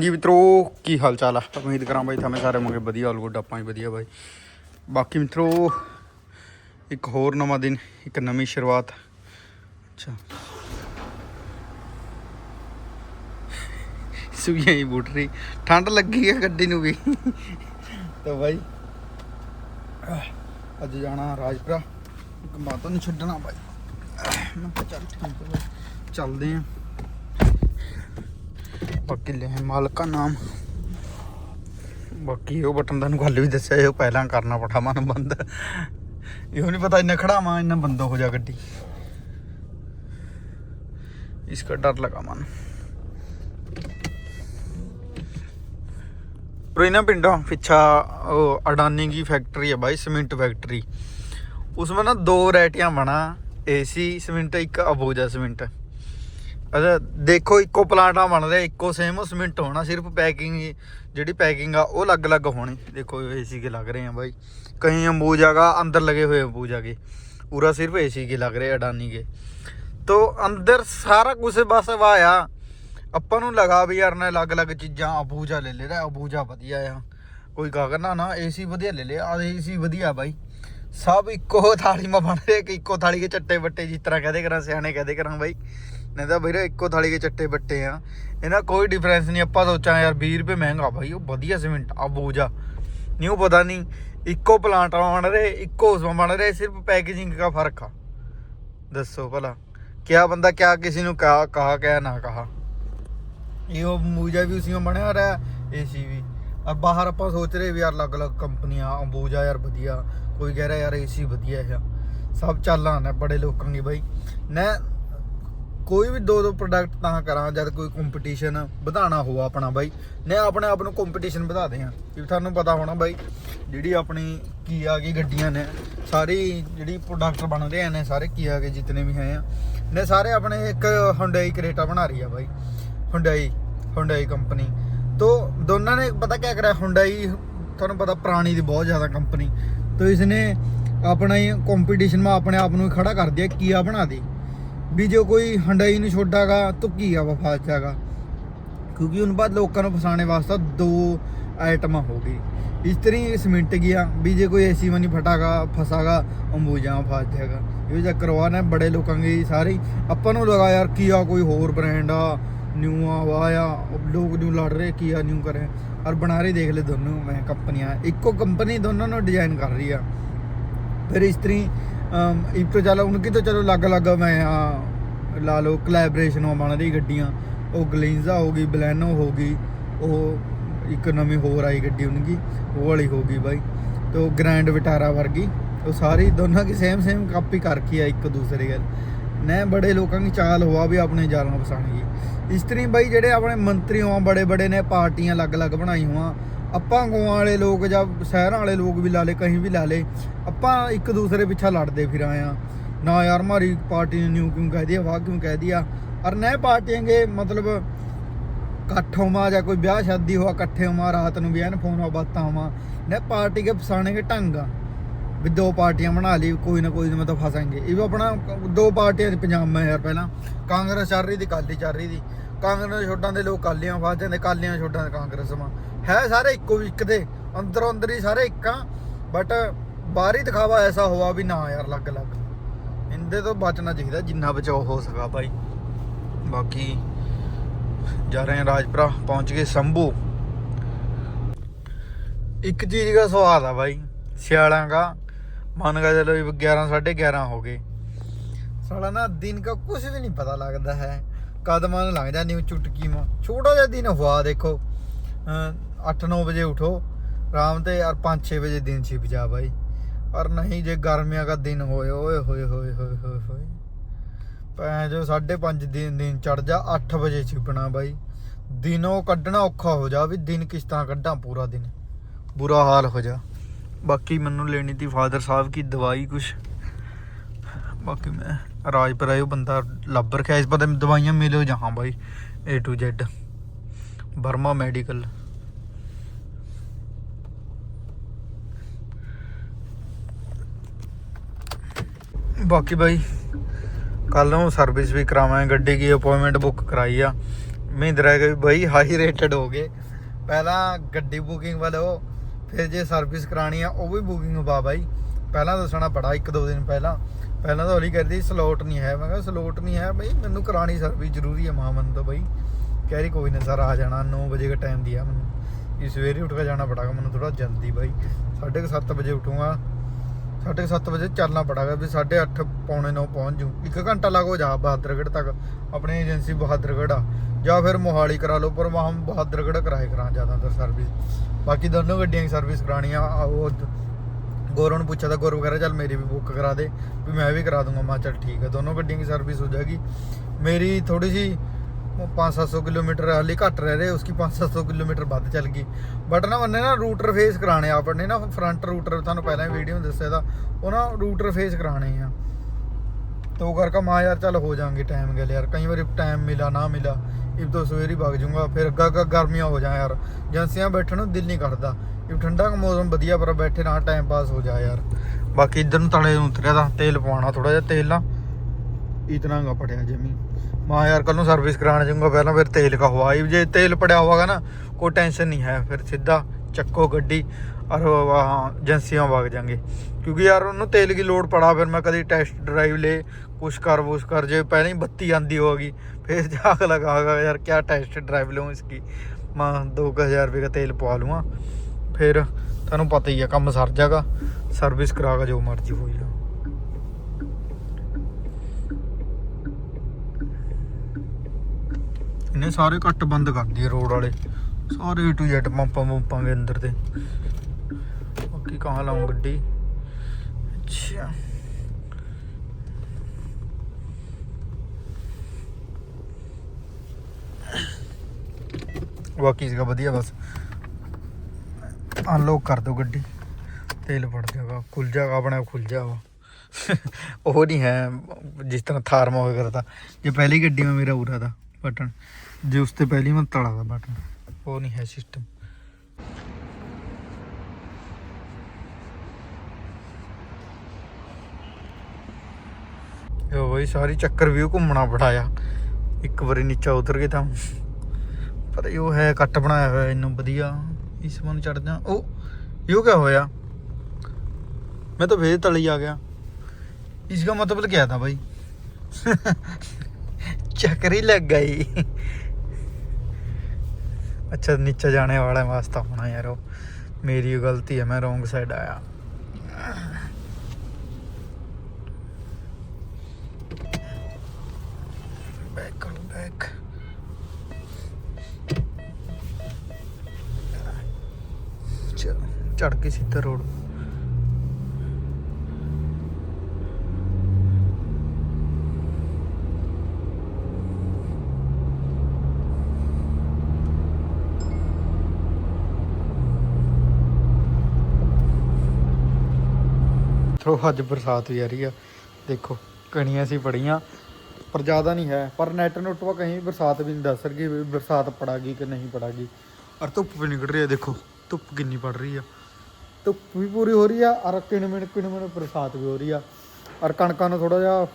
ਜੀ ਮਿੱਤਰੋ, ਕੀ ਹਾਲ ਚਾਲ ਆ? ਉਮੀਦ ਕਰਾਂ ਬਾਈ ਤੁਹਾਨੂੰ ਸਾਰੇ ਮੰਗੇ ਵਧੀਆ ਆਲ ਗੁੱਡ ਆਪਾਂ ਵੀ ਵਧੀਆ ਬਾਈ। ਬਾਕੀ ਮਿੱਤਰੋ, ਇੱਕ ਹੋਰ ਨਵਾਂ ਦਿਨ, ਇੱਕ ਨਵੀਂ ਸ਼ੁਰੂਆਤ। ਅੱਛਾ। ਸੁਈਆਂ ਹੀ ਬੁੱਟ ਰਹੀ। ਠੰਡ ਲੱਗੀ ਹੈ ਗੱਡੀ ਨੂੰ ਵੀ। ਤਾਂ ਬਾਈ, ਅੱਜ ਜਾਣਾ ਰਾਜਪੁਰਾ। ਇੱਕ ਮਾਤਾ ਨੂੰ ਛੱਡਣਾ ਬਾਈ। ਮੈਂ ਕਿਹਾ ਚੱਲ ਠੀਕ ਹੈ ਬਾਈ। ਚੱਲਦੇ ਆਂ। ਬਾਕੀ ਲੈ ਮਾਲਕ ਦਾ ਨਾਮ ਬਾਕੀ ਉਹ ਬਟਨ ਦਾ ਨੂੰ ਗੱਲ ਵੀ ਦੱਸਿਆ ਇਹ ਪਹਿਲਾਂ ਕਰਨਾ ਪੜਾ ਮਨ ਬੰਦ ਇਹੋ ਨਹੀਂ ਪਤਾ ਇੰਨਾ ਖੜਾ ਮਾਂ ਇੰਨਾ ਬੰਦ ਹੋ ਜਾ ਗੱਡੀ इसका डर लगा मन और इन्हें पिंडों पिछा वो अडानी की फैक्ट्री है भाई सीमेंट फैक्ट्री उसमें ना दो वैरायटियां बना एसी सीमेंट एक अबूजा सीमेंट ਅੱਛਾ, ਦੇਖੋ ਇੱਕੋ ਪਲਾਟਾ ਬਣ ਰਿਹਾ, ਇੱਕੋ ਸੇਮ ਸਿਮੈਂਟ ਹੋਣਾ, ਸਿਰਫ ਪੈਕਿੰਗ ਜਿਹੜੀ ਪੈਕਿੰਗ ਆ, ਉਹ ਅਲੱਗ-ਅਲੱਗ ਹੋਣੀ। ਦੇਖੋ ਏਸੀ ਕੇ ਲੱਗ ਰਹੇ ਆ ਬਾਈ। ਕਈ ਅੰਬੂਜ ਜਗਾ ਅੰਦਰ ਲਗੇ ਹੋਏ ਅੰਬੂ ਜਗੇ ਪੂਰਾ ਸਿਰਫ ਏਸੀ ਕੇ ਲੱਗ ਰਹੇ ਅਡਾਨੀ ਕੇ। ਤੋ ਅੰਦਰ ਸਾਰਾ ਕੁਝ ਬਸ ਵਾਇਆ ਆਪਾਂ ਨੂੰ ਲਗਾ ਵੀ ਯਾਰ ਨੇ ਅਲੱਗ-ਅਲੱਗ ਚੀਜ਼ਾਂ, ਅਬੂਜਾ ਲੈ ਲੈਣਾ ਅਬੂਜਾ ਵਧੀਆ ਆ। ਕੋਈ ਕਾ ਕਰਨਾ ਨਾ ਏਸੀ ਵਧੀਆ ਲੈ ਲਿਆ ਆ ਏਸੀ ਵਧੀਆ ਬਾਈ। ਸਭ ਇੱਕੋ ਥਾਲੀ ਮਾ ਬਣ ਰਿਹਾ ਕਿ ਇੱਕੋ ਥਾਲੀ ਕੇ ਚੱਟੇ ਵੱਟੇ ਜਿਸ ਤਰ੍ਹਾਂ ਕਹਦੇ ਕਰਾਂ, ਸਿਆਣੇ ਕਹਦੇ ਕਰਾਂ ਬਾਈ। ਨਹੀਂ ਤਾਂ ਵੀਰੇ ਇੱਕੋ ਥਾਲੀ ਕੇ ਚੱਟੇ ਬੱਟੇ ਆ ਇਹਨਾਂ ਕੋਈ ਡਿਫਰੈਂਸ ਨਹੀਂ ਆਪਾਂ ਸੋਚਾਂ ਯਾਰ 20 ਰੁਪਏ ਮਹਿੰਗਾ ਬਾਈ ਉਹ ਵਧੀਆ ਸੀਮੈਂਟ ਅਬੂਜਾ ਨਿਊ ਪਤਾ ਨਹੀਂ ਇੱਕੋ ਪਲਾਂਟ ਬਣ ਰਹੇ ਇੱਕੋ ਉਸ ਬਣ ਰਹੇ ਸਿਰਫ ਪੈਕੇजिंग ਦਾ ਫ਼ਰਕ ਆ ਦੱਸੋ ਭਲਾ ਕਿਆ ਬੰਦਾ ਕਿਆ ਕਿਸੇ ਨੂੰ ਕਹਾ ਕਹਾ ਕਿਆ ਨਾ ਕਹਾ ਇਹ ਉਹ ਮੂਜਾ ਵੀ ਉਸੇ ਬਣਿਆ ਰਿਹਾ ਏਸੀ ਵੀ ਔਰ ਬਾਹਰ ਆਪਾਂ ਸੋਚ ਰਹੇ ਵੀ ਯਾਰ ਅਲੱਗ-ਅਲੱਗ ਕੰਪਨੀਆਂ ਅੰਬੂਜਾ ਯਾਰ ਵਧੀਆ ਕੋਈ ਕਹਿ ਰਿਹਾ ਯਾਰ ਏਸੀ ਵਧੀਆ ਹੈ ਸਭ ਚੱਲਾਂ ਨੇ ਬੜੇ ਲੋਕਾਂ ਦੀ ਬਾਈ ਨਾ ਕੋਈ ਵੀ ਦੋ ਦੋ ਪ੍ਰੋਡਕਟ ਤਾਂ ਕਰਾਂ, ਜਦ ਕੋਈ ਕੰਪੀਟੀਸ਼ਨ ਵਧਾਣਾ ਹੋ ਆਪਣਾ ਬਾਈ। ਨੇ ਆਪਣੇ ਆਪ ਨੂੰ ਕੰਪੀਟੀਸ਼ਨ ਵਧਾਦੇ ਆ ਕਿ ਤੁਹਾਨੂੰ ਪਤਾ ਹੋਣਾ ਬਾਈ, ਜਿਹੜੀ ਆਪਣੀ ਕੀ ਆ ਗਈ ਗੱਡੀਆਂ ਨੇ, ਸਾਰੀ ਜਿਹੜੀ ਪ੍ਰੋਡਕਟ ਬਣਦੇ ਆ ਨੇ ਸਾਰੇ ਕੀ ਆ ਗਏ ਜਿੰਨੇ ਵੀ ਹੈ ਆ ਨੇ ਸਾਰੇ ਆਪਣੇ ਇੱਕ ਹੁੰਡਈ ਕਰੇਟਾ ਬਣਾ ਰਹੀ ਆ ਬਾਈ। ਹੁੰਡਈ ਹੁੰਡਈ ਕੰਪਨੀ ਤੋਂ ਦੋਨਾਂ ਨੇ ਪਤਾ ਕੀ ਕਰਿਆ? ਹੁੰਡਈ ਤੁਹਾਨੂੰ ਪਤਾ ਪੁਰਾਣੀ ਦੀ ਬਹੁਤ ਜ਼ਿਆਦਾ ਕੰਪਨੀ ਤੋਂ ਇਸ ਨੇ ਆਪਣਾ ਹੀ ਕੰਪੀਟੀਸ਼ਨ ਮਾ ਆਪਣੇ ਆਪ ਨੂੰ ਖੜਾ ਕਰ ਦਿਆ ਕੀਆ ਬਣਾ ਦੀ। ਵੀ ਜੋ ਕੋਈ ਹੰਡਾਈ ਨੂੰ ਛੋਡਾਗਾ ਤਾਂ ਕੀਆ ਵਾ ਫਸ ਜਾਗਾ। ਕਿਉਂਕਿ ਉਹਨਾਂ ਬਾਅਦ ਲੋਕਾਂ ਨੂੰ ਫਸਾਣੇ ਵਾਸਤੇ ਦੋ ਆਈਟਮਾਂ ਹੋ ਗਈ। ਇਸ ਤਰ੍ਹਾਂ ਸੀਮੈਂਟ ਗਿਆ, ਵੀ ਜੇ ਕੋਈ ਏਸੀ ਮਨੀ ਫਟਾਗਾ, ਫਸਾਗਾ, ਅੰਬੂਜਾ ਫਸ ਜਾਏਗਾ। ਇਹ ਚੱਕਰ ਹੋਆ ਨੇ ਬੜੇ ਲੋਕਾਂ ਦੀ ਸਾਰੀ। ਆਪਾਂ ਨੂੰ ਲਗਾ ਯਾਰ, ਕੀ ਆ ਕੋਈ ਹੋਰ ਬ੍ਰਾਂਡ ਆ ਨਿਊ ਆ ਵਾਇਆ ਲੋਕ ਨਿਊ ਲੜ ਰਹੇ, ਕੀ ਆ ਨਿਊ ਕਰੇ। ਔਰ ਬਣਾ ਰਹੇ ਦੇਖ ਲੈ ਦੋਨੋਂ, ਮੈਂ ਕੰਪਨੀਆਂ, ਇੱਕੋ ਕੰਪਨੀ ਦੋਨੋਂ ਨੂੰ ਡਿਜ਼ਾਈਨ ਕਰ ਰਹੀ ਆ। ਫਿਰ ਇਸ ਤਰ੍ਹਾਂ ਇੱਕ ਤੋਂ ਚਲੋ ਉਨਕੀ ਤੋਂ ਚਲੋ ਅਲੱਗ ਅਲੱਗ ਮੈਂ ਆ ਲਾ ਲਓ ਕੋਲੈਬੋਰੇਸ਼ਨ ਬਣ ਰਹੀ ਗੱਡੀਆਂ। ਉਹ ਗਲਿੰਜ਼ਾ ਹੋ ਗਈ ਬਲੈਨੋ ਹੋ ਗਈ, ਉਹ ਇੱਕ ਨਵੀਂ ਹੋਰ ਆਈ ਗੱਡੀ ਉਨਕੀ ਉਹ ਵਾਲੀ ਹੋ ਗਈ ਬਾਈ। ਤੇ ਉਹ ਗ੍ਰੈਂਡ ਵਿਟਾਰਾ ਵਰਗੀ, ਉਹ ਸਾਰੀ ਦੋਨਾਂ ਕੀ ਸੇਮ ਸੇਮ ਕਾਪੀ ਕਰਕੀ ਆ ਇੱਕ ਦੂਸਰੇ ਗੱਲ ਨੇ ਬੜੇ ਲੋਕਾਂ ਦੀ ਚਾਲ ਹੋਆ ਵੀ ਆਪਣੇ ਜਾਲਾਂ ਫਸਾਣਗੇ ਇਸ ਤਰੀ ਬਾਈ ਜਿਹੜੇ ਆਪਣੇ ਮੰਤਰੀ ਹੋਆ ਬੜੇ ਬੜੇ ਨੇ, ਪਾਰਟੀਆਂ ਅਲੱਗ-ਅਲੱਗ ਬਣਾਈ ਹੋਆ ਆਪਾਂ ਗੋਆਂ ਵਾਲੇ ਲੋਕ ਜਾਂ ਸ਼ਹਿਰਾਂ ਵਾਲੇ ਲੋਕ ਵੀ ਲਾ ਲੇ ਕਹੀਂ ਵੀ ਲਾ ਲੇ ਆਪਾਂ ਇੱਕ ਦੂਸਰੇ ਪਿੱਛਾ ਲੜਦੇ ਫਿਰ ਆਏ ਆ। ਨਾ ਯਾਰ ਮਾਰੀ ਪਾਰਟੀ ਨੇ ਨਿਊ ਕਿਉਂ ਕਹਿ ਦਿਆ ਵਾਹ ਕਿਉਂ ਕਹਿ ਦਿਆ ਔਰ ਨਏ ਪਾਰਟੀਆਂ ਮਤਲਬ ਇਕੱਠ ਹੋਵਾਂ ਜਾਂ ਕੋਈ ਵਿਆਹ ਸ਼ਾਦੀ ਹੋਆ, ਇਕੱਠੇ ਹੋਵਾਂ, ਰਾਤ ਨੂੰ ਵੀ ਐਨ ਫੋਨ ਆ ਬਾਤਾਂ ਹੋਵਾਂ। ਨੇ ਪਾਰਟੀ ਕੇ ਫਸਾਣੇ ਕੇ ਢੰਗ ਆ ਵੀ ਦੋ ਪਾਰਟੀਆਂ ਬਣਾ ਲਈ, ਕੋਈ ਨਾ ਕੋਈ ਮਤਲਬ ਫਸਾਂਗੇ। ਇਹ ਵੀ ਆਪਣਾ ਦੋ ਪਾਰਟੀਆਂ ਦੇ ਪੰਜਾਬ ਮੈਂ ਯਾਰ ਪਹਿਲਾਂ, ਕਾਂਗਰਸ ਚੱਲ ਰਹੀ ਦੀ ਕਾਲੀ ਚੱਲ ਰਹੀ ਦੀ। ਕਾਂਗਰਸ ਛੋਡਾਂ ਦੇ ਲੋਕ ਕਾਲੀਆਂ ਫਸ ਜਾਂਦੇ ਕਾਲੀਆਂ ਛੋਡਾਂ ਦੇ ਕਾਂਗਰਸ ਮਾ ਹੈ ਸਾਰੇ ਇੱਕੋ ਇੱਕ ਦੇ, ਅੰਦਰੋਂ ਅੰਦਰ ਹੀ ਸਾਰੇ ਇੱਕਾਂ ਬਟ ਬਾਹਰੀ ਦਿਖਾਵਾ ਐਸਾ ਹੋਆ ਵੀ ਨਾ ਯਾਰ ਲੱਗ ਲੱਗ ਇੰਦੇ ਤੋਂ ਬਚਣਾ ਚਾਹੀਦਾ, ਜਿੰਨਾ ਬਚਾਓ ਹੋ ਸਕਾ ਭਾਈ ਬਾਕੀ ਜਾ ਰਹੇ ਹਾਂ ਰਾਜਪੁਰਾ, ਪਹੁੰਚ ਗਏ ਸੰਭੂ। ਇੱਕ ਚੀਜ਼ ਦਾ ਸਵਾਦ ਆ ਭਾਈ ਸਿਆਲਾਂ ਦਾ। ਮਨ ਕਾ ਚਲੋ 11 11:30 ਹੋ ਗਏ। ਸਾਲਾ ਨਾ ਦਿਨ ਕਾ ਕੁਝ ਵੀ ਨਹੀਂ ਪਤਾ ਲੱਗਦਾ ਹੈ। ਕਦਮਾਂ ਨੂੰ ਲੰਘ ਜਾਂਦੀ ਚੁਟਕੀ ਮਾ ਛੋਟਾ ਜਿਹਾ ਦਿਨ ਹਵਾ ਦੇਖੋ। 8-9 ਵਜੇ ਉਠੋ, ਆਰਾਮ ਤੇ ਯਾਰ 5-6 ਵਜੇ ਦਿਨ ਛਿਪ ਜਾ ਬਾਈ। ਪਰ ਨਹੀਂ ਜੇ ਗਰਮੀਆਂ ਦਾ ਦਿਨ ਹੋਏ, ਓਏ ਹੋਏ ਹੋਏ ਹੋਏ ਹੋਏ ਹੋਏ। ਪੈ ਜੋ 5:30 ਦਿਨ ਦਿਨ ਚੜ ਜਾ 8 ਵਜੇ ਛਿਪਣਾ ਬਾਈ। ਦਿਨੋਂ ਕੱਢਣਾ ਔਖਾ ਹੋ ਜਾ ਵੀ ਦਿਨ ਕਿਸ ਤਰ੍ਹਾਂ ਕੱਢਾਂ, ਪੂਰਾ ਦਿਨ। ਬੁਰਾ ਹਾਲ ਹੋ ਜਾ। ਬਾਕੀ ਮੈਨੂੰ ਲੈਣੀ ਤੀ ਫਾਦਰ ਸਾਹਿਬ ਕੀ ਦਵਾਈ ਕੁਛ। ਬਾਕੀ ਮੈਂ ਰਾਜਪੁਰਾ ਇਹ ਬੰਦਾ ਲੱਭ ਰਖਿਆ। ਇਸ ਪਤਾ ਦਵਾਈਆਂ ਮਿਲਿਓ ਜਹਾਂ ਬਾਈ, A to Z Barma medical. ਬਾਕੀ ਬਾਈ ਕੱਲ ਨੂੰ ਸਰਵਿਸ ਵੀ ਕਰਾਵਾਂਗੇ, ਗੱਡੀ ਦੀ ਅਪਾਇੰਟਮੈਂਟ ਬੁੱਕ ਕਰਾਈ ਆ। ਮਹਿੰਦਰਾ ਕੇ ਵੀ ਬਈ ਹਾਈ ਰੇਟਡ ਹੋ ਗਏ। ਪਹਿਲਾਂ ਗੱਡੀ ਬੁਕਿੰਗ ਵਾਲਾ ਉਹ, ਫਿਰ ਜੇ ਸਰਵਿਸ ਕਰਾਣੀ ਆ, ਉਹ ਵੀ ਬੁਕਿੰਗ ਪਾ ਬਾਈ। ਪਹਿਲਾਂ ਦੱਸਣਾ ਪੜਾ, ਇੱਕ ਦੋ ਦਿਨ ਪਹਿਲਾਂ। ਪਹਿਲਾਂ ਤਾਂ ਹੌਲੀ ਕਰਦੀ ਸਲੋਟ ਨਹੀਂ ਹੈ। ਮੈਂ ਕਿਹਾ ਸਲੋਟ ਨਹੀਂ ਹੈ ਬਈ, ਮੈਨੂੰ ਕਰਾਣੀ ਸਰਵਿਸ ਜ਼ਰੂਰੀ ਹੈ ਮਹਾਂਮਨ ਤੋਂ ਬਈ। ਕਹਿ ਰਹੀ ਕੋਈ ਨਾ ਸਰ, ਆ ਜਾਣਾ 9 ਵਜੇ ਦਾ ਟਾਈਮ ਦਿਆ ਮੈਨੂੰ। ਇਸ ਸਵੇਰੇ ਉੱਠ ਕੇ ਜਾਣਾ ਪੜਾਗਾ, ਮੈਨੂੰ ਥੋੜਾ ਜਲਦੀ ਬਾਈ। 7:30 ਵਜੇ ਉਠੂੰਗਾ। 7:30 ਵਜੇ ਚੱਲਣਾ ਪੜਾਗਾ ਵੀ 8:30 ਪੌਣੇ 9 ਪਹੁੰਚ ਜੂ। ਇੱਕ ਘੰਟਾ ਲੱਗੋ ਜਾ ਬਹਾਦਰਗੜ੍ਹ ਤੱਕ। ਆਪਣੀ ਏਜੰਸੀ ਬਹਾਦਰਗੜ੍ਹ ਆ। ਜਾਂ ਫਿਰ ਮੋਹਾਲੀ ਕਰਾ ਲਓ, ਪਰ ਵਾਹਮ ਬਹਾਦਰਗੜ੍ਹ ਕਰਾਏ ਕਰਾਂ ਜ਼ਿਆਦਾਤਰ ਸਰਵਿਸ ਬਾਕੀ ਦੋਨੋਂ ਗੱਡੀਆਂ ਦੀ ਸਰਵਿਸ ਕਰਾਣੀ ਆ ਆ, ਉਹ ਗੌਰਵ ਨੂੰ ਪੁੱਛਿਆ ਤਾਂ ਗੌਰਵ ਕਹ ਰਿਹਾ ਚੱਲ ਮੇਰੀ ਵੀ ਬੁੱਕ ਕਰਾ ਦੇ, ਵੀ ਮੈਂ ਵੀ ਕਰਾ ਦੂੰਗਾ। ਮੈਂ ਚੱਲ ਠੀਕ ਹੈ, ਦੋਨੋਂ ਗੱਡੀਆਂ ਦੀ ਸਰਵਿਸ ਹੋ ਜਾਏਗੀ। ਮੇਰੀ ਥੋੜੀ ਜੀ 5-700 ਕਿਲੋਮੀਟਰ ਹਾਲੀ ਘੱਟ ਰਹਿ ਰਹੇ ਉਸकी 5-700 ਕਿਲੋਮੀਟਰ ਵੱਧ ਚੱਲ ਗਈ। ਬਟ ਨਾ, ਉਹਨੇ ਨਾ ਰੂਟਰ ਫੇਸ ਕਰਾਣੇ ਆਪਣੇ, ਨਾ ਫਰੰਟ ਰੂਟਰ ਤੁਹਾਨੂੰ ਪਹਿਲਾਂ ਹੀ ਵੀਡੀਓ ਦੱਸਿਆ ਦਾ ਉਹ ਨਾ ਰੂਟਰ ਫੇਸ ਕਰਾਣੇ ਆ। ਤੋ ਕਰਕੇ ਮਾ ਯਾਰ ਚੱਲ ਹੋ ਜਾਾਂਗੇ ਟਾਈਮ ਗਿਆ ਯਾਰ, ਕਈ ਵਾਰੀ ਟਾਈਮ ਮਿਲਾ, ਨਾ ਮਿਲਾ ਇਹ ਤੋਂ ਸਵੇਰ ਹੀ ਵਗ ਜਾਊਗਾ ਫਿਰ ਅੱਗਾ ਅੱਗਾ ਗਰਮੀਆਂ ਹੋ ਜਾ ਯਾਰ, ਏਜੰਸੀਆਂ ਬੈਠਣ ਨੂੰ ਦਿਲ ਨਹੀਂ ਕਰਦਾ। ਇਹ ਠੰਡਾ ਦਾ ਮੌਸਮ ਵਧੀਆ ਪਰ ਬੈਠੇ ਨਾ ਟਾਈਮ ਪਾਸ ਹੋ ਜਾ ਯਾਰ ਬਾਕੀ ਇਧਰ ਨੂੰ ਤਲੇ ਨੂੰ ਉਤਰਿਆ ਤਾਂ ਤੇਲ ਪਵਾਉਣਾ ਥੋੜਾ ਜਿਹਾ ਤੇਲ ਨਾ ਇਤਨਾ ਗਾ ਪੜਿਆ ਜਮੀ ਮਾਂ ਯਾਰ ਕੱਲ ਨੂੰ ਸਰਵਿਸ ਕਰਾਉਣ ਜਾਊਂਗਾ ਪਹਿਲਾਂ ਫਿਰ ਤੇਲ ਕਾ हुआ ਜੇ ਤੇਲ ਪੜਿਆ ਹੋਗਾ ਨਾ ਕੋਈ ਟੈਨਸ਼ਨ नहीं है फिर सीधा ਚੱਕੋ ਗੱਡੀ और वहाँ एजेंसियां भाग जाएंगे क्योंकि यार ਉਹਨੂੰ ਤੇਲ की ਲੋੜ ਪੜਾ ਫਿਰ ਮੈਂ ਕਦੀ ਟੈਸਟ ਡਰਾਈਵ ਲੈ ਕੁਛ ਕਰ ਵੁਸ ਕਰ ਜੇ ਪਹਿਲਾਂ ਹੀ ਬੱਤੀ ਆਂਦੀ ਹੋਗੀ फिर जाग लगागा यार क्या टेस्ट ड्राइव लूँ इसकी मैं दो हज़ार रुपये का तेल पवा लूँगा ਫਿਰ ਤੁਹਾਨੂੰ ਪਤਾ ਹੀ ਆ, ਕੰਮ ਸਰ ਜਾਗਾ ਸਰਵਿਸ ਕਰਾ ਕੇ ਜੋ ਮਰਜ਼ੀ ਹੋਈ ਜਾ ਇਹਨੇ ਸਾਰੇ ਕੱਟ ਬੰਦ ਕਰ ਦਿਏ ਰੋਡ ਵਾਲੇ। ਸਾਰੇ ਟੂ ਜੈਟ ਪੰਪਾਂ ਪੰਪਾਂ ਦੇ ਅੰਦਰ ਤੇ। ਬਾਕੀ ਕਹਾਂ ਲਾਉਂ ਗੱਡੀ? ਅੱਛਾ। ਬਾਕੀ ਜਗਾ ਵਧੀਆ ਬਸ। ਅਨਲੋਕ ਕਰ ਦੋ ਗੱਡੀ ਤੇਲ ਪੜ ਜਾਗਾ ਖੁੱਲ ਜਾਗਾ ਆਪਣੇ ਆਪ ਖੁੱਲ ਜਾਗਾ ਉਹ ਨਹੀਂ ਹੈ ਜਿਸ ਤਰ੍ਹਾਂ ਥਾਰ ਮਾ ਹੋਇਆ ਕਰਦਾ ਜੇ ਪਹਿਲੀ ਗੱਡੀ में मेरा उरा था बटन जो उससे पहले में तड़ा था बटन वो नहीं है सिस्टम ਇਹ ਬਈ ਸਾਰੀ ਚੱਕਰ ਵੀ ਘੁੰਮਣਾ ਪੜਾਇਆ ਇੱਕ ਵਾਰੀ ਨੀਚਾ ਉਤਰ ਗਏ ਤਾਂ ਪਰ ਇਹ ਹੈ ਕੱਟ ਬਣਾਇਆ ਹੋਇਆ ਇਹਨੂੰ ਵਧੀਆ ਇਸ ਮਨ ਚੜਦਾ ਉਹ ਇਹ क्या ਹੋਇਆ मैं तो फिर तले ही आ गया इसका मतलब क्या था भाई चक्कर ही लग गई अच्छा नीचे जाने वाला वास्ता होना यार वो मेरी गलती है मैं रॉन्ग साइड आया चढ़ के सीधा रोड ਥਰੋ ਅੱਜ ਬਰਸਾਤ ਵੀ ਆ ਰਹੀ ਆ ਦੇਖੋ ਕਣੀਆਂ ਸੀ ਪੜੀਆਂ ਪਰ ਜ਼ਿਆਦਾ ਨਹੀਂ ਹੈ ਪਰ ਨੈਟ ਨੁੱਟਵਾ ਕਹੀਂ ਬਰਸਾਤ ਵੀ ਨਹੀਂ ਦੱਸ ਰਹੀ ਵੀ ਬਰਸਾਤ ਪੜਾਗੀ ਕਿ ਨਹੀਂ ਪੜਾਗੀ ਔਰ ਧੁੱਪ ਵੀ ਨਿਕਲ ਰਹੀ ਹੈ ਦੇਖੋ ਧੁੱਪ ਕਿੰਨੀ ਪੜ ਰਹੀ ਆ ਧੁੱਪ ਵੀ ਪੂਰੀ ਹੋ ਰਹੀ ਆ ਔਰ ਕਿਣਮਿਣ ਕਿਣਮਿਣ ਬਰਸਾਤ ਵੀ ਹੋ ਰਹੀ ਆ ਔਰ ਕਣਕਾਂ ਨੂੰ ਥੋੜਾ ਜਿਹਾ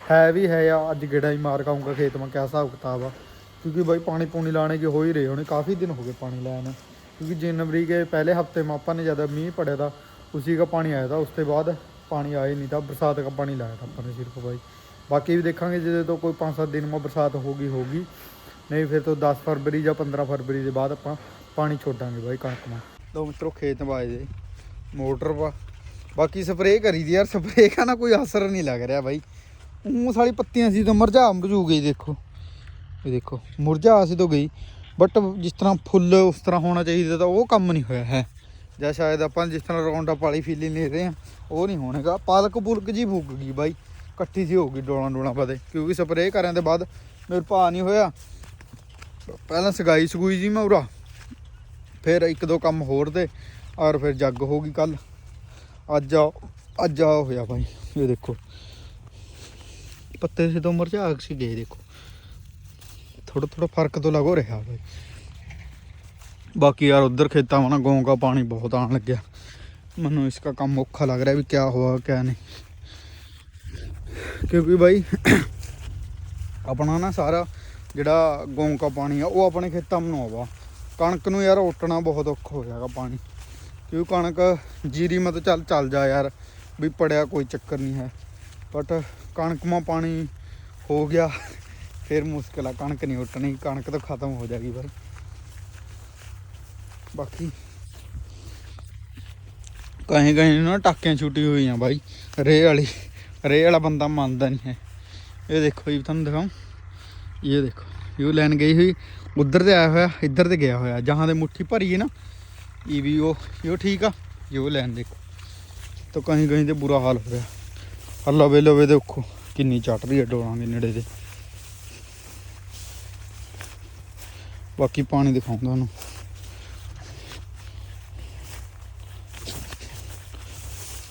ਹੈ ਵੀ ਹੈ ਆ ਅੱਜ ਗੇੜਾ ਹੀ ਮਾਰ ਕਾਉਂਗਾ ਖੇਤ ਮੈਂ ਕਿਆ ਹਿਸਾਬ ਕਿਤਾਬ ਆ क्योंकि भाई पानी पूनी लाने के हो ही रहे होने काफ़ी दिन हो गए पानी लाने क्योंकि जनवरी के पहले हफ्ते में अपन ने ज़्यादा मीह पड़ा था उसी का पानी आया था उसके बाद पानी आया ही नहीं था बरसात का पानी लाया था अपन ने सिर्फ भाई बाकी भी देखेंगे जो तो कोई पाँच सात दिन में बरसात होगी होगी नहीं फिर तो दस फरवरी या पंद्रह फरवरी के बाद अपन पानी छोड़ांगे भाई कणक में ਦੋ ਮਿੱਤਰੋ ਖੇਤ ਵਾਏ ਦੇ। ਮੋਟਰ ਵਾ। ਬਾਕੀ ਸਪਰੇਅ ਕਰੀ ਦੀ ਯਾਰ, ਸਪਰੇਅ ਕਾ ਨਾ ਕੋਈ ਅਸਰ ਨਹੀਂ ਲੱਗ ਰਿਹਾ ਬਾਈ। ਉਹ ਸਾਲੀ ਪੱਤੀਆਂ ਸੀ ਤੋਂ ਮੁਰਝਾ ਮਰਝੂ ਗਈ, ਦੇਖੋ। ਇਹ ਦੇਖੋ, ਮੁਰਝਾ ਸੀ ਤੋਂ ਗਈ। ਬਟ ਜਿਸ ਤਰ੍ਹਾਂ ਫੁੱਲ ਉਸ ਤਰ੍ਹਾਂ ਹੋਣਾ ਚਾਹੀਦਾ ਤਾਂ ਉਹ ਕੰਮ ਨਹੀਂ ਹੋਇਆ, ਹੈ। ਜਾਂ ਸ਼ਾਇਦ ਆਪਾਂ ਜਿਸ ਤਰ੍ਹਾਂ ਰੌਂਡ ਪਾਲੀ ਫੀਲੀ ਫੀਲਿੰਗ ਲੈ ਰਹੇ ਆ ਉਹ ਨਹੀਂ ਹੋਣੇਗਾ। ਪਾਲਕ ਪੁਲਕ ਜੀ ਫੂਕ ਗਈ ਬਾਈ। ਇਕੱਠੀ ਸੀ ਹੋ ਗਈ ਡੋਲਾਂ ਡੋਲਾਂ ਪਦੇ ਕਿਉਂਕਿ ਸਪਰੇਅ ਕਰਨ ਦੇ ਬਾਅਦ ਮੇਰੇ ਭਾ ਨਹੀਂ ਹੋਇਆ। ਪਹਿਲਾਂ ਸਗਾਈ ਸਗੂਈ ਜੀ ਮੈਂ ਉਰਾ ਫਿਰ ਇੱਕ ਦੋ ਕੰਮ ਹੋਰ ਦੇ ਔਰ ਫਿਰ ਜੱਗ ਹੋ ਗਈ ਕੱਲ ਅੱਜ ਆ ਅੱਜ ਆ ਹੋਇਆ ਭਾਈ, ਇਹ ਦੇਖੋ। ਪੱਤੇ ਸਿੱਧੋ ਮਰਝਾ ਆਗ ਸੀ ਗਏ ਦੇਖੋ। ਥੋੜਾ ਥੋੜਾ ਫ਼ਰਕ ਤੋਂ ਲੱਗੋ ਰਿਹਾ ਭਾਈ। ਬਾਕੀ ਯਾਰ ਉਧਰ ਖੇਤਾਂ ਵਾਂ ਗੋਂ ਦਾ ਪਾਣੀ ਬਹੁਤ ਆਣ ਲੱਗਿਆ। ਮੈਨੂੰ ਇਸ ਦਾ ਕੰਮ ਔਖਾ ਲੱਗ ਰਿਹਾ ਵੀ ਕੀ ਹੋਇਆ ਕੀ ਨਹੀਂ। ਕਿਉਂਕਿ ਭਾਈ, ਆਪਣਾ ਨਾ ਸਾਰਾ ਜਿਹੜਾ ਗੋਂ ਦਾ ਪਾਣੀ ਆ, ਉਹ ਆਪਣੇ ਖੇਤਾਂ ਨੂੰ ਆਵਾ ਕਣਕ ਨੂੰ ਯਾਰ ਓਟਣਾ ਬਹੁਤ ਔਖਾ ਹੋ ਜਾਏਗਾ ਪਾਣੀ। ਕਿਉਂ ਕਣਕ ਜੀਰੀ ਮਤ ਚੱਲ ਚੱਲ ਜਾ ਯਾਰ, ਵੀ ਪੜਿਆ ਕੋਈ ਚੱਕਰ ਨਹੀਂ ਹੈ। ਬਟ ਕਣਕ ਮਾ ਪਾਣੀ ਹੋ ਗਿਆ, ਫਿਰ ਮੁਸ਼ਕਿਲ ਆ, ਕਣਕ ਨਹੀਂ ਉੱਟਣੀ, ਕਣਕ ਤਾਂ ਖਤਮ ਹੋ ਜਾਏਗੀ ਭਾਈ ਬਾਕੀ ਕਹੀਂ ਕਹੀਂ ਨਾ ਟਾਕਿਆਂ ਛੁੱਟੀ ਹੋਈਆਂ ਬਾਈ ਰੇ ਵਾਲੀ ਰੇ ਵਾਲਾ ਬੰਦਾ ਮੰਨਦਾ ਨਹੀਂ ਹੈ। ਇਹ ਦੇਖੋ ਜੀ, ਤੁਹਾਨੂੰ ਦਿਖਾਉਂ। ਇਹ ਦੇਖੋ। ਇਹ ਲੈਣ ਗਈ ਹੋਈ ਉਧਰ ਤੇ ਆਇਆ ਹੋਇਆ, ਇੱਧਰ ਤੇ ਗਿਆ ਹੋਇਆ, ਜਹਾਂ ਦੇ ਮੁੱਠੀ ਭਰੀ ਹੈ ਨਾ, ਇਹ ਵੀ ਉਹ, ਇਹ ਠੀਕ ਆ, ਇਹ ਲੈਣ ਦੇਖੋ ਤਾਂ ਕਹੀਂ ਕਹੀਂ ਤੇ ਬੁਰਾ ਹਾਲ ਹੋ ਰਿਹਾ ਹੱਲਾ ਵੇ ਲਵੇ ਦੇਖੋ, ਕਿੰਨੀ ਚੱਟ ਰਹੀ ਹੈ ਡੋਲਾਂ ਦੇ ਨੇੜੇ ਤੇ। ਬਾਕੀ ਪਾਣੀ ਦਿਖਾਉਂਦਾ ਤੁਹਾਨੂੰ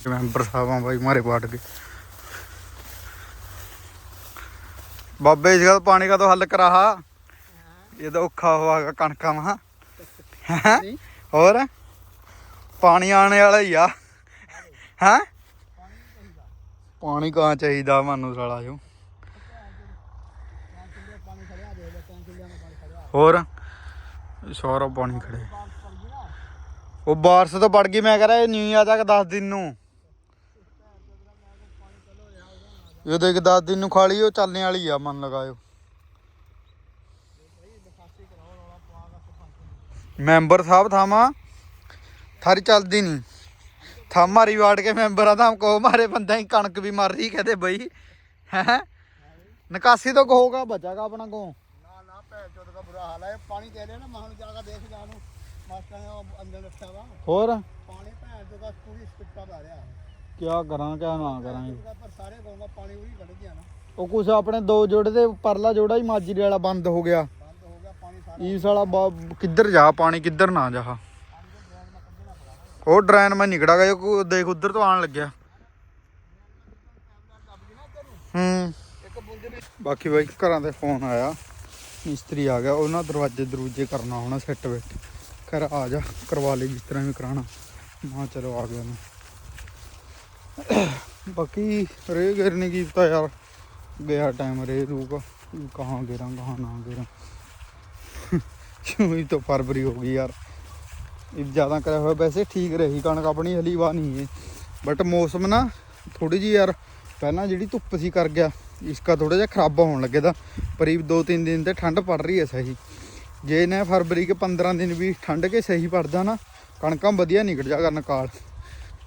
ਮੈਂਬਰ ਸਾਹਿਬਾਂ ਬਾਈ ਮਾਰੇ ਪਾਟ ਕੇ। ਬਾਬੇ ਜੀ ਦਾ ਪਾਣੀ ਕਾ ਤੋਂ ਹੱਲ ਕਰਾਹਾ? ਇਹ ਤਾਂ ਔਖਾ ਹੋਵਾਗਾ ਕਣਕਾਂ ਮਾ ਹੈਂ? ਹੋਰ? ਪਾਣੀ ਆਣੇ ਵਾਲਾ ਹੀ ਆ। ਹੈ? ਪਾਣੀ ਕਾਂ ਚਾਹੀਦਾ ਮੈਨੂੰ ਸਾਲਾ ਜੋ। ਹੋਰ? ਸਾਰਾ ਪਾਣੀ ਖੜੇ। ਉਹ ਬਾਰਸ ਤੋਂ ਵੜ ਗਈ ਮੈਂ ਕਹ ਰਿਹਾ ਇਹ ਨਹੀਂ ਆ ਜਾ ਕੇ 10 ਦਿਨ ਨੂੰ। ਇਹ ਦੇਖ 10 ਦਿਨ ਨੂੰ ਖਾਲੀ ਉਹ ਚੱਲਣੇ ਵਾਲੀ ਆ ਮਨ ਲਗਾਇਓ। ਮੈਂਬਰ ਸਾਹਿਬ ਥਾਮਾ ਥਾਰੀ ਚੱਲਦੀ ਨਹੀਂ ਥਾ ਮਾਰੀ ਵਾੜ ਕੇ ਮੈਂਬਰ ਆ ਤਾਂ ਕੋ ਮਾਰੇ ਬੰਦਾ ਹੀ ਕਣਕ ਵੀ ਮਰ ਰਹੀ ਕਹਦੇ ਬਈ। ਹੈ? ਨਿਕਾਸੀ ਤੋਂ ਕਹੋਗਾ ਬਚਾਗਾ ਆਪਣਾ ਕੋ ਨਾ ਨਾ ਭੈਣ ਚੋਦ ਦਾ ਬੁਰਾ ਹਾਲ ਹੈ ਪਾਣੀ ਦੇ ਲਿਆ ਨਾ ਮੈਂ ਹੁਣ ਜਾ ਕੇ ਦੇਖ ਜਾ ਨੂੰ। ਮਾਸਟਰ ਨੇ ਉਹ ਅੰਦਰ ਰੱਖਿਆ ਵਾ। ਹੋਰ? ਪਾਣੀ ਭੈਣ ਚੋਦ ਦਾ ਪੂਰੀ ਸਟਿੱਪਾ ਆ ਰਿਹਾ। ਕਿਆ ਕਰਾਂ ਕਿਆ ਨਾ ਕਰਾਂਗੇ ਪਰ ਸਾਰੇ ਗਾਉਂਗਾ ਪਾਣੀ ਉਹੀ ਕੱਢ ਗਿਆ ਨਾ। ਉਹ ਕੁਛ ਆਪਣੇ ਦੋ ਜੋੜੇ ਦੇ ਪਰਲਾ ਜੋੜਾ ਹੀ ਮਾਜਰੀ ਵਾਲਾ ਬੰਦ ਹੋ ਗਿਆ। ਬੰਦ ਹੋ ਗਿਆ ਪਾਣੀ ਸਾਰਾ ਇਸ ਵਾਲਾ ਬਾ- ਕਿੱਧਰ ਜਾ ਪਾਣੀ ਕਿੱਧਰ ਨਾ ਜਾ। ਉਹ ਡਰੇਨ ਮੈਂ ਨਿਕੜਾ ਗਿਆ ਕੋ ਦੇਖ ਉਧਰ ਤੋਂ ਆਣ ਲੱਗਿਆ। ਹੂੰ। ਇੱਕ ਬੁੰਦੇ ਨੇ ਬਾਕੀ ਬਾਈ ਘਰਾਂ ਦੇ ਫੋਨ ਆਇਆ। ਮਿਸਤਰੀ ਆ ਗਿਆ ਉਹਨਾਂ ਦਰਵਾਜ਼ੇ ਦਰੂਜੇ ਕਰਨਾ ਹੋਣਾ ਸੈੱਟ ਵਿੱਚ। ਕਰ ਆ ਜਾ ਕਰਵਾ ਲਈ ਜਿਸ ਤਰ੍ਹਾਂ ਵੀ ਕਰਾਣਾ ਮਾ ਚਲੋ ਆ ਗਿਆ ਮੈਂ। ਬਾਕੀ ਰੇ ਗਿਰਨੇ ਕੀ ਪਤਾ ਯਾਰ। ਗਿਆ ਟਾਈਮ ਰੇ ਰੂਪ ਕਹਾਂ ਗਿਰਾਂ, ਕਹਾਂ ਨਾ ਗਿਰਾਂ। ਕਿਉਂ ਹੀ ਤਾਂ ਫਰਵਰੀ ਹੋ ਗਈ ਯਾਰ। ਇਹ ਜ਼ਿਆਦਾ ਕਰਿਆ ਹੋਇਆ ਵੈਸੇ ਠੀਕ ਰਹੀ, ਕਣਕ ਆਪਣੀ ਹਲੀ ਵਾ ਨਹੀਂ ਹੈ। ਬਟ ਮੌਸਮ ਨਾ ਥੋੜੀ ਜੀ ਯਾਰ, ਪਹਿਲਾਂ ਜਿਹੜੀ ਧੁੱਪ ਸੀ ਕਰ ਗਿਆ ਇਸਕਾ ਥੋੜਾ ਜਿਹਾ ਖਰਾਬਾ ਹੋਣ ਲੱਗੇ ਦਾ ਕਰੀਬ 2-3 ਦਿਨ ਤੇ ਠੰਡ ਪੜ ਰਹੀ ਹੈ ਸਹੀ। ਜੇ ਨਾ ਫਰਵਰੀ ਕੇ 15 ਦਿਨ ਵੀ ਠੰਡ ਕੇ ਸਹੀ ਪੜਦਾ ਨਾ, ਕਣਕਾਂ ਵਧੀਆ ਨਿਕਲ ਜਾ ਕਰਨ ਕਾਲ।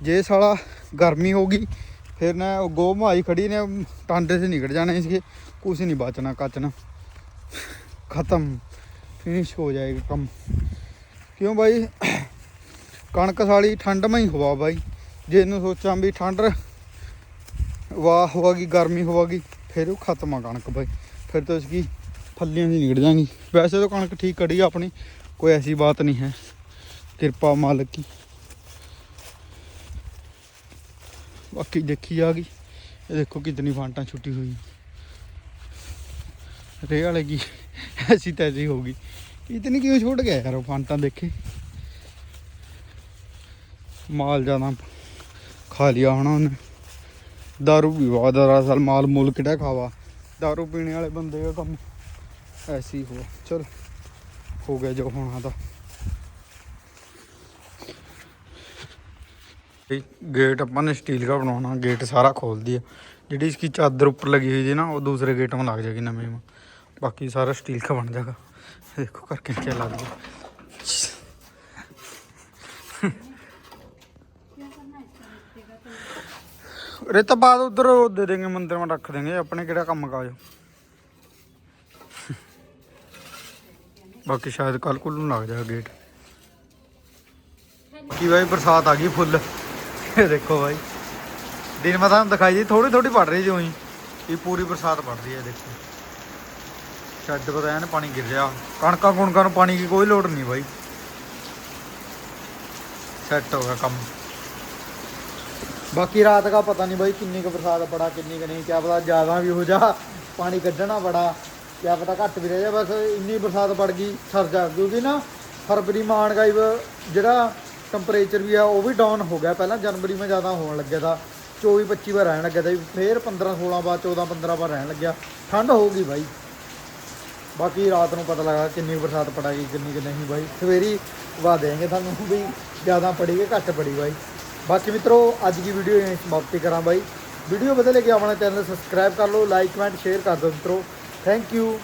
ਜੇ ਸਾਲਾ ਗਰਮੀ ਹੋ ਗਈ, ਫਿਰ ਨਾ ਉਹ ਗੋ ਮਾਈ ਖੜੀ ਨੇ, ਟਾਂਡੇ 'ਚ ਨਿਕਲ ਜਾਣੇ ਇਸਕੇ ਕੁਛ ਨਹੀਂ ਬਚਣਾ ਕੱਚਣਾ। ਖਤਮ ਫਿਨਿਸ਼ ਹੋ ਜਾਏਗਾ ਕੰਮ। ਕਿਉਂ ਬਾਈ? ਕਣਕ ਸਾਲੀ ਠੰਡ ਮੈਂ ਹੀ ਹਵਾ ਬਾਈ। ਜੇ ਇਹਨੂੰ ਸੋਚਾਂ ਵੀ ਠੰਡ ਵਾਹ ਹੋਵੇਗੀ, ਗਰਮੀ ਹੋਵੇਗੀ, ਫਿਰ ਉਹ ਖਤਮ ਆ ਕਣਕ ਬਾਈ। ਫਿਰ ਤਾਂ ਇਸਕੀ ਫੱਲੀਆਂ ਦੀ ਨਿਕਲ ਜਾਣੀ ਵੈਸੇ ਤਾਂ ਕਣਕ ਠੀਕ ਕੜੀ ਆਪਣੀ, ਕੋਈ ਐਸੀ ਬਾਤ ਨਹੀਂ ਹੈ। ਕਿਰਪਾ ਮਾਲਕ ਦੀ। ਬਾਕੀ ਦੇਖੀ ਆ ਗਈ ਇਹ ਦੇਖੋ ਕਿਤਨੀ ਫਾਂਟਾਂ ਛੁੱਟੀ ਹੋਈ ਰੇ वाले की ऐसी तैसी होगी इतनी क्यों छोड़ गया यार वो फांटा देखे माल ज्यादा खा लिया होना उन्हें दारू भी हुआ दरअसल माल मूल किटा खावा दारू पीने वाले बंदे का कम ऐसी हुआ चल हो गया जो होना था गेट अपन ने स्टील का बनाना गेट सारा खोल दिया ਜਿਹੜੀ ਇਸकी ਚਾਦਰ ਉੱਪਰ ਲੱਗੀ ਹੋਈ ਸੀ ਨਾ, ਉਹ ਦੂਸਰੇ ਗੇਟ ਮੇ ਲੱਗ ਜਾਗੀ ਨਵੇਂ ਮੇ ਬਾਕੀ ਸਾਰਾ ਸਟੀਲ ਦਾ ਬਣ ਜਾਗਾ ਦੇਖੋ ਕਰਕੇ ਕੀ ਲੱਗ ਗਿਆ। रेता बाद उधर दे देंगे मंदिर में रख देंगे अपने केड़ा काम काज बाकी शायद कल कुल लग जाएगा गेट कि भाई बरसात आ गई फुल ਇਹ ਦੇਖੋ ਭਾਈ ਦਿਨ ਮੈਂ ਤੁਹਾਨੂੰ ਦਿਖਾਈ ਜੀ ਥੋੜੀ ਥੋੜੀ ਪੜ ਰਹੀ ਜੀ ਉਹੀ ਇਹ ਪੂਰੀ ਬਰਸਾਤ ਪੜ ਰਹੀ ਹੈ, ਦੇਖੋ। ਛੱਡ ਕੋ ਐਨ ਪਾਣੀ ਗਿਰ ਰਿਹਾ। ਕਣਕਾਂ ਕੁਣਕਾਂ ਨੂੰ ਪਾਣੀ ਦੀ ਕੋਈ ਲੋੜ ਨਹੀਂ ਬਾਈ। ਸੈੱਟ ਹੋ ਗਿਆ ਕੰਮ। ਬਾਕੀ ਰਾਤ ਦਾ ਪਤਾ ਨਹੀਂ ਬਾਈ ਕਿੰਨੀ ਕੁ ਬਰਸਾਤ ਪੜਾ ਕਿੰਨੀ ਕੁ ਨਹੀਂ। ਕਿਆ ਪਤਾ ਜ਼ਿਆਦਾ ਵੀ ਹੋ ਜਾ, ਪਾਣੀ ਕੱਢਣਾ ਬੜਾ। ਕਿਆ ਪਤਾ ਘੱਟ ਵੀ ਰਹਿ ਜਾ, ਬਸ ਇੰਨੀ ਬਰਸਾਤ ਪੜ ਗਈ, ਸਰ ਜਾ। ਕਿਉਂਕਿ ਨਾ ਫਰਵਰੀ ਮਾਨ ਜਿਹੜਾ ਟੈਂਪਰੇਚਰ ਵੀ ਆ, ਉਹ ਵੀ ਡਾਊਨ ਹੋ ਗਿਆ। ਪਹਿਲਾਂ ਜਨਵਰੀ ਮੈਂ ਜ਼ਿਆਦਾ ਹੋਣ ਲੱਗਿਆ ਤਾਂ 24 25 ਵਾਰ ਰਹਿਣ ਲੱਗਿਆ ਤਾਂ ਫੇਰ 15 16 ਬਾਅਦ 14 15 ਵਾਰ ਰਹਿਣ ਲੱਗਿਆ। ਠੰਡ ਹੋ ਗਈ ਬਾਈ। ਬਾਕੀ ਰਾਤ ਨੂੰ ਪਤਾ ਲੱਗਾ ਕਿੰਨੀ ਬਰਸਾਤ ਪੜਾਗੀ ਕਿੰਨੀ ਕਿ ਨਹੀਂ ਬਾਈ। ਸਵੇਰੀ ਵਾ ਦੇਣਗੇ ਤੁਹਾਨੂੰ ਵੀ ਜ਼ਿਆਦਾ ਪੜੀ ਕਿ ਘੱਟ ਪੜੀ ਬਾਈ। ਬਾਕੀ ਮਿੱਤਰੋ, ਅੱਜ ਦੀ ਵੀਡੀਓ ਇਹ ਸਮਾਪਤੀ ਕਰਾਂ ਬਾਈ। ਵੀਡੀਓ ਵਧੀਆ ਲੱਗੀ ਆਪਣਾ ਚੈਨਲ ਸਬਸਕ੍ਰਾਈਬ ਕਰ ਲਓ ਲਾਈਕ ਕਮੈਂਟ ਸ਼ੇਅਰ ਕਰ ਦਿਓ ਮਿੱਤਰੋ। Thank you